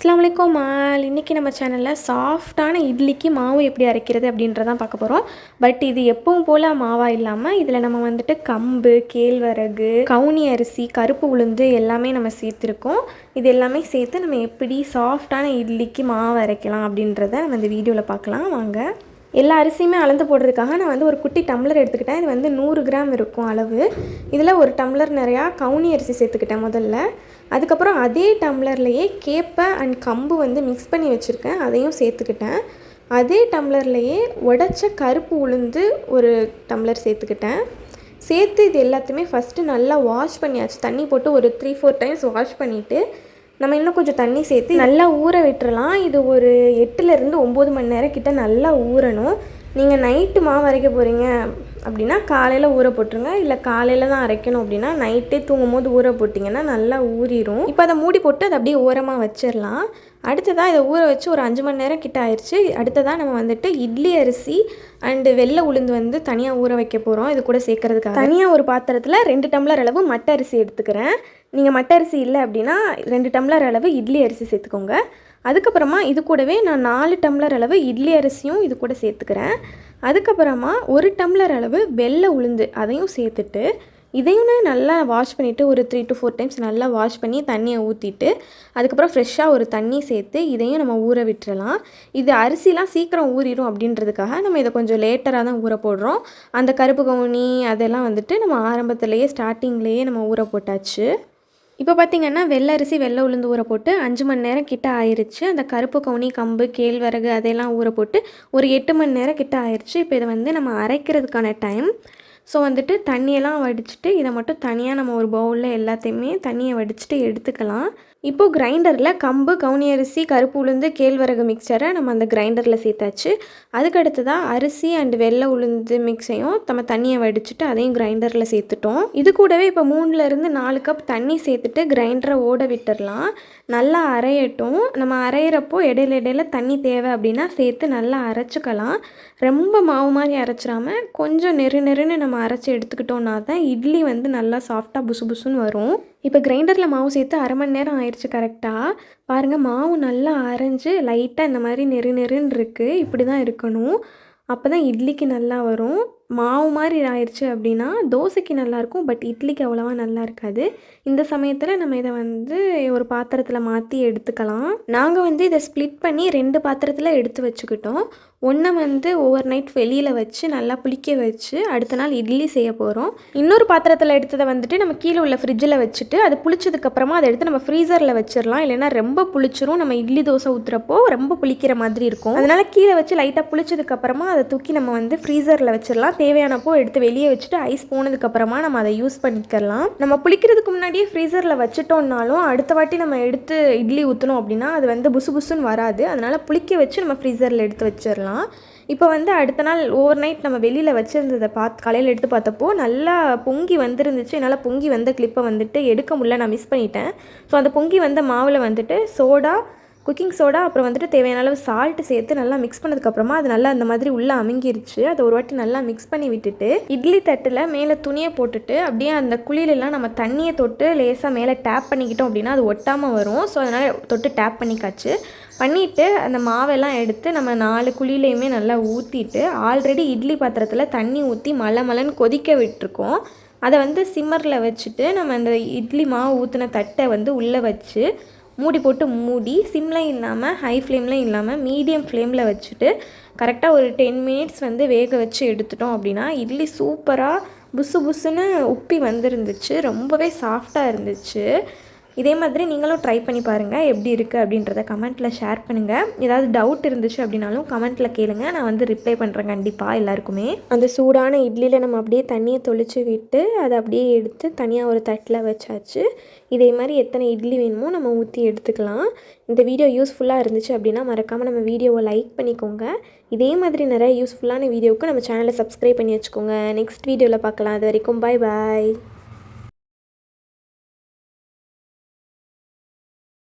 அஸ்லாம் வலைக்கம் மால். இன்றைக்கி நம்ம சேனலில் சாஃப்டான இட்லிக்கு மாவு எப்படி அரைக்கிறது அப்படின்றதான் பார்க்க போகிறோம் பட் இது எப்பவும் போல் மாவாக இல்லாமல் இதில் நம்ம வந்துட்டு கம்பு கேழ்வரகு கவுனி அரிசி கருப்பு உளுந்து எல்லாமே நம்ம சேர்த்துருக்கோம். இது எல்லாமே சேர்த்து நம்ம எப்படி சாஃப்டான இட்லிக்கு மாவு அரைக்கலாம் அப்படின்றத நம்ம இந்த வீடியோவில் பார்க்கலாம். வாங்க. எல்லா அரிசியுமே அளந்து போடுறதுக்காக நான் வந்து ஒரு குட்டி டம்ளர் எடுத்துக்கிட்டேன். இது வந்து நூறு கிராம் இருக்கும் அளவு. இதில் ஒரு டம்ளர் நிறையா கவுனி அரிசி சேர்த்துக்கிட்டேன் முதல்ல. அதுக்கப்புறம் அதே டம்ளர்லேயே கேப்பை அண்ட் கம்பு வந்து மிக்ஸ் பண்ணி வச்சுருக்கேன். அதையும் சேர்த்துக்கிட்டேன். அதே டம்ளர்லேயே உடச்ச கருப்பு உளுந்து ஒரு டம்ளர் சேர்த்துக்கிட்டேன். சேர்த்து இது எல்லாத்தையுமே ஃபஸ்ட்டு நல்லா வாஷ் பண்ணியாச்சு. தண்ணி போட்டு ஒரு த்ரீ ஃபோர் டைம்ஸ் வாஷ் பண்ணிவிட்டு நம்ம இன்னும் கொஞ்சம் தண்ணி சேர்த்து நல்லா ஊற விட்டுறலாம். இது ஒரு எட்டுலேருந்து ஒம்பது மணி நேரம் கிட்ட நல்லா ஊறணும். நீங்கள் நைட்டு மாவு அரைக்க போகிறீங்க அப்படின்னா காலையில் ஊற போட்டுருங்க. இல்லை காலையில் தான் அரைக்கணும் அப்படின்னா நைட்டே தூங்கும் போது ஊற போட்டிங்கன்னா நல்லா ஊறிடும் இப்போ அதை மூடி போட்டு அதை அப்படியே ஓரமாக வச்சிடலாம் அடுத்ததாக இதை ஊற வச்சு ஒரு அஞ்சு மணி நேரம் கிட்ட ஆயிடுச்சு அடுத்ததாக நம்ம வந்துட்டு இட்லி அரிசி அண்டு வெள்ளை உளுந்து வந்து தனியாக ஊற வைக்க போகிறோம் இது கூட சேர்க்கறதுக்காக. தனியாக ஒரு பாத்திரத்தில் ரெண்டு டம்ளர் அளவு மட்டை அரிசி எடுத்துக்கிறேன். நீங்கள் மட்டை அரிசி இல்லை அப்படின்னா ரெண்டு டம்ளர் அளவு இட்லி அரிசி சேர்த்துக்கோங்க. அதுக்கப்புறமா இது கூடவே நான் நாலு டம்ளர் அளவு இட்லி அரிசியும் இது கூட சேர்த்துக்கிறேன். அதுக்கப்புறமா ஒரு டம்ளர் அளவு வெள்ளை உளுந்து அதையும் சேர்த்துட்டு இதையும் நல்லா வாஷ் பண்ணிவிட்டு ஒரு த்ரீ டு ஃபோர் டைம்ஸ் நல்லா வாஷ் பண்ணி தண்ணியை ஊற்றிட்டு அதுக்கப்புறம் ஃப்ரெஷ்ஷாக ஒரு தண்ணி சேர்த்து இதையும் நம்ம ஊற விட்டுறலாம். இது அரிசிலாம் சீக்கிரம் ஊறிடும் அப்படின்றதுக்காக நம்ம இதை கொஞ்சம் லேட்டராக தான் ஊற போடுறோம். அந்த கருப்பு கவுனி அதெல்லாம் வந்துட்டு நம்ம ஆரம்பத்துலேயே ஸ்டார்டிங்லேயே நம்ம ஊற போட்டாச்சு. இப்போ பார்த்திங்கன்னா வெள்ளை அரிசி வெள்ளை உளுந்து ஊற போட்டு அஞ்சு மணி நேரம் கிட்ட ஆயிடுச்சு அந்த கருப்பு கவுனி கம்பு கேழ்வரகு அதெல்லாம் ஊற போட்டு ஒரு எட்டு மணி நேரம் கிட்ட ஆயிடுச்சு இப்போ இதை வந்து நம்ம அரைக்கிறதுக்கான டைம் ஸோ வந்துட்டு தண்ணியெல்லாம் வடிச்சிட்டு இதை மட்டும் தனியாக நம்ம ஒரு பவுலில் எல்லாத்தையுமே தண்ணியை வடிச்சிட்டு எடுத்துக்கலாம். இப்போது கிரைண்டரில் கம்பு கவுனி அரிசி கருப்பு உளுந்து கேழ்வரகு மிக்சரை நம்ம அந்த கிரைண்டரில் சேர்த்தாச்சு. அதுக்கடுத்து தான் அரிசி அண்டு வெள்ளை உளுந்து மிக்ஸையும் நம்ம தண்ணியை வடிச்சிட்டு அதையும் கிரைண்டரில் சேர்த்துட்டோம். இது கூடவே இப்போ மூணுலேருந்து நாலு கப் தண்ணி சேர்த்துட்டு கிரைண்டரை ஓட விட்டுடலாம் நல்லா அரையட்டும். நம்ம அரையிறப்போ இடையில இடையில தண்ணி தேவை அப்படின்னா சேர்த்து நல்லா அரைச்சிக்கலாம். ரொம்ப மாவு மாதிரி அரைச்சிடாம கொஞ்சம் நெரு நெருன்னு நம்ம அரைச்சி எடுத்துக்கிட்டோன்னா தான் இட்லி வந்து நல்லா சாஃப்டாக புசு புசுன்னு வரும். இப்போ கிரைண்டரில் மாவு சேர்த்து அரை மணி நேரம் ஆயிடுச்சு கரெக்டாக பாருங்கள் மாவு நல்லா அரைஞ்சு லைட்டாக இந்த மாதிரி நெரு நெருன்னு இருக்குது இப்படி தான் இருக்கணும். அப்போ தான் இட்லிக்கு நல்லா வரும். மாவு மாதிரி ஆயிடுச்சு அப்படின்னா தோசைக்கு நல்லாயிருக்கும் பட் இட்லிக்கு அவ்வளோவா நல்லா இருக்காது. இந்த சமயத்தில் நம்ம இதை வந்து ஒரு பாத்திரத்தில் மாற்றி எடுத்துக்கலாம். நாங்கள் வந்து இதை ஸ்ப்ளிட் பண்ணி ரெண்டு பாத்திரத்தில் எடுத்து வச்சுக்கிட்டோம். ஒன்றை வந்து ஓவர் நைட் வெளியில் வச்சு நல்லா புளிக்க வச்சு அடுத்த நாள் இட்லி செய்ய போகிறோம் இன்னொரு பாத்திரத்தில் எடுத்ததை வந்துட்டு நம்ம கீழே உள்ள ஃப்ரிட்ஜில் வச்சுட்டு அது புளிச்சதுக்கப்புறமா அதை எடுத்து நம்ம ஃப்ரீசரில் வச்சிடலாம். இல்லைன்னா ரொம்ப புளிச்சிரும். நம்ம இட்லி தோசை ஊற்றுறப்போ ரொம்ப புளிக்கிற மாதிரி இருக்கும். அதனால் கீழே வச்சு லைட்டாக புளிச்சதுக்கப்புறமா அதை தூக்கி நம்ம வந்து ஃப்ரீசரில் வச்சிடலாம். தேவையானப்போ எடுத்து வெளியே வச்சுட்டு ஐஸ் போனதுக்கப்புறமா நம்ம அதை யூஸ் பண்ணிக்கலாம். நம்ம புளிக்கிறதுக்கு முன்னாடியே ஃப்ரீசரில் வச்சுட்டோம்னாலும் அடுத்த வாட்டி நம்ம எடுத்து இட்லி ஊற்றணும் அப்படின்னா அது வந்து புசு புசுன்னு வராது. அதனால் புளிக்க வச்சு நம்ம ஃப்ரீசரில் எடுத்து வச்சிடலாம். இப்போ வந்து அடுத்த நாள் ஓவர் நைட் நம்ம வெளியில் வச்சுருந்ததை பார்த்து காலையில் எடுத்து பார்த்தப்போ நல்லா பொங்கி வந்துருந்துச்சு. என்னால் பொங்கி வந்த கிளிப்பை வந்துட்டு எடுக்க முடியல நான் மிஸ் பண்ணிட்டேன். ஸோ அந்த பொங்கி வந்த மாவில் வந்துட்டு சோடா குக்கிங் சோடா அப்புறம் வந்துட்டு தேவையான அளவு சால்ட்டு சேர்த்து நல்லா மிக்ஸ் பண்ணதுக்கப்புறமா அது நல்லா அந்த மாதிரி உள்ளே அமுங்கிருச்சு. அதை ஒரு வாட்டி நல்லா மிக்ஸ் பண்ணி விட்டுட்டு இட்லி தட்டில் மேலே துணியை போட்டுட்டு அப்படியே அந்த குழியிலலாம் நம்ம தண்ணியை தொட்டு லேசாக மேலே டேப் பண்ணிக்கிட்டோம் அப்படின்னா அது ஒட்டாமல் வரும். ஸோ அதனால் தொட்டு டேப் பண்ணிக்காச்சு. பண்ணிவிட்டு அந்த மாவெல்லாம் எடுத்து நம்ம நாலு குழியிலையுமே நல்லா ஊற்றிட்டு ஆல்ரெடி இட்லி பாத்திரத்தில் தண்ணி ஊற்றி மலை மலைன்னு கொதிக்க விட்டுருக்கோம். அதை வந்து சிம்மரில் வச்சுட்டு நம்ம அந்த இட்லி மாவு ஊற்றின தட்டை வந்து உள்ளே வச்சு மூடி போட்டு மூடி சிம்லாம் இல்லாமல் ஹை ஃப்ளேம்லாம் இல்லாமல் மீடியம் ஃப்ளேமில் வச்சுட்டு கரெக்டாக ஒரு டென் மினிட்ஸ் வந்து வேக வச்சு எடுத்துட்டோம் அப்படின்னா இட்லி சூப்பராக புசு புசுன்னு உப்பி வந்துருந்துச்சு. ரொம்பவே சாஃப்டாக இருந்துச்சு. இதே மாதிரி நீங்களும் ட்ரை பண்ணி பாருங்கள் எப்படி இருக்குது அப்படின்றத கமெண்ட்டில் ஷேர் பண்ணுங்கள் ஏதாவது டவுட் இருந்துச்சு அப்படின்னாலும் கமெண்ட்டில் கேளுங்க. நான் வந்து ரிப்ளை பண்ணுறேன் கண்டிப்பாக எல்லாருக்குமே. அந்த சூடான இட்லியில் நம்ம அப்படியே தண்ணியை தொளிச்சு விட்டு அதை அப்படியே எடுத்து தனியாக ஒரு தட்டில் வச்சாச்சு. இதே மாதிரி எத்தனை இட்லி வேணுமோ நம்ம ஊற்றி எடுத்துக்கலாம். இந்த வீடியோ யூஸ்ஃபுல்லாக இருந்துச்சு அப்படின்னா மறக்காமல் நம்ம வீடியோவை லைக் பண்ணிக்கோங்க. இதே மாதிரி நிறைய யூஸ்ஃபுல்லான வீடியோவுக்கு நம்ம சேனலை சப்ஸ்கிரைப் பண்ணி வச்சுக்கோங்க. நெக்ஸ்ட் வீடியோவில் பார்க்கலாம். அது வரைக்கும் பாய் பாய்